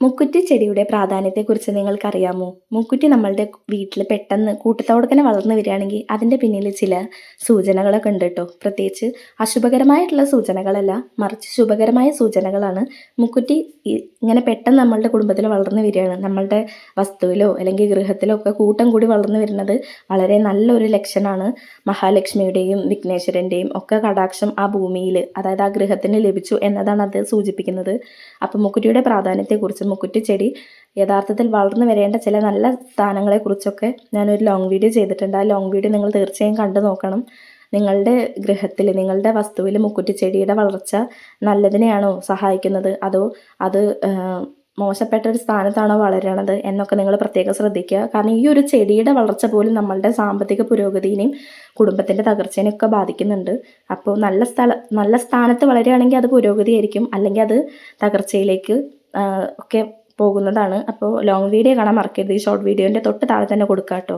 മുക്കുറ്റി ചെടിയുടെ പ്രാധാന്യത്തെക്കുറിച്ച് നിങ്ങൾക്കറിയാമോ? മുക്കുറ്റി നമ്മളുടെ വീട്ടിൽ പെട്ടെന്ന് കൂട്ടത്തോടെ തന്നെ വളർന്നു വരികയാണെങ്കിൽ അതിന്റെ പിന്നിൽ ചില സൂചനകളൊക്കെ ഉണ്ട് കേട്ടോ പ്രത്യേകിച്ച് അശുഭകരമായിട്ടുള്ള സൂചനകളല്ല മറിച്ച് ശുഭകരമായ സൂചനകളാണ് മുക്കുറ്റി ഇങ്ങനെ പെട്ടെന്ന് നമ്മളുടെ കുടുംബത്തിൽ വളർന്നു വരികയാണ്. നമ്മളുടെ വസ്തുവിലോ അല്ലെങ്കിൽ ഗൃഹത്തിലോ ഒക്കെ കൂട്ടം കൂടി വളർന്നു വരുന്നത് വളരെ നല്ലൊരു ലക്ഷണമാണ് മഹാലക്ഷ്മിയുടെയും വിഘ്നേശ്വരന്റെയും ഒക്കെ കടാക്ഷം ആ ഭൂമിയിൽ അതായത് ആ ഗൃഹത്തിന് ലഭിച്ചു എന്നതാണ് അത് സൂചിപ്പിക്കുന്നത്. അപ്പം മുക്കുറ്റിയുടെ പ്രാധാന്യത്തെക്കുറിച്ച് മുക്കുറ്റി ചെടി യഥാർത്ഥത്തിൽ വളർന്നു വരേണ്ട ചില നല്ല സ്ഥാനങ്ങളെക്കുറിച്ചൊക്കെ ഞാനൊരു ലോങ് വീഡിയോ ചെയ്തിട്ടുണ്ട്. ആ ലോങ് വീഡിയോ നിങ്ങൾ തീർച്ചയായും കണ്ടു നോക്കണം. നിങ്ങളുടെ ഗൃഹത്തിൽ നിങ്ങളുടെ വസ്തുവിൽ മുക്കുറ്റി ചെടിയുടെ വളർച്ച നല്ലതിനെയാണോ സഹായിക്കുന്നത്? അതോ അത് മോശപ്പെട്ട ഒരു സ്ഥാനത്താണോ വളരണത് എന്നൊക്കെ നിങ്ങൾ പ്രത്യേകം ശ്രദ്ധിക്കുക. കാരണം ഈ ഒരു ചെടിയുടെ വളർച്ച പോലും നമ്മളുടെ സാമ്പത്തിക പുരോഗതിനെയും കുടുംബത്തിന്റെ തകർച്ചേനെയും ഒക്കെ ബാധിക്കുന്നുണ്ട്. അപ്പോൾ നല്ല സ്ഥല നല്ല സ്ഥാനത്ത് വളരുകയാണെങ്കിൽ അത് പുരോഗതിയായിരിക്കും. അല്ലെങ്കിൽ അത് തകർച്ചയിലേക്ക് ഒക്കെ പോകുന്നതാണ്. അപ്പോൾ ലോങ് വീഡിയോ കാണാൻ മറക്കരുത്. ഈ ഷോർട്ട് വീഡിയോന്റെ തൊട്ട് താഴെ തന്നെ കൊടുക്കാം കേട്ടോ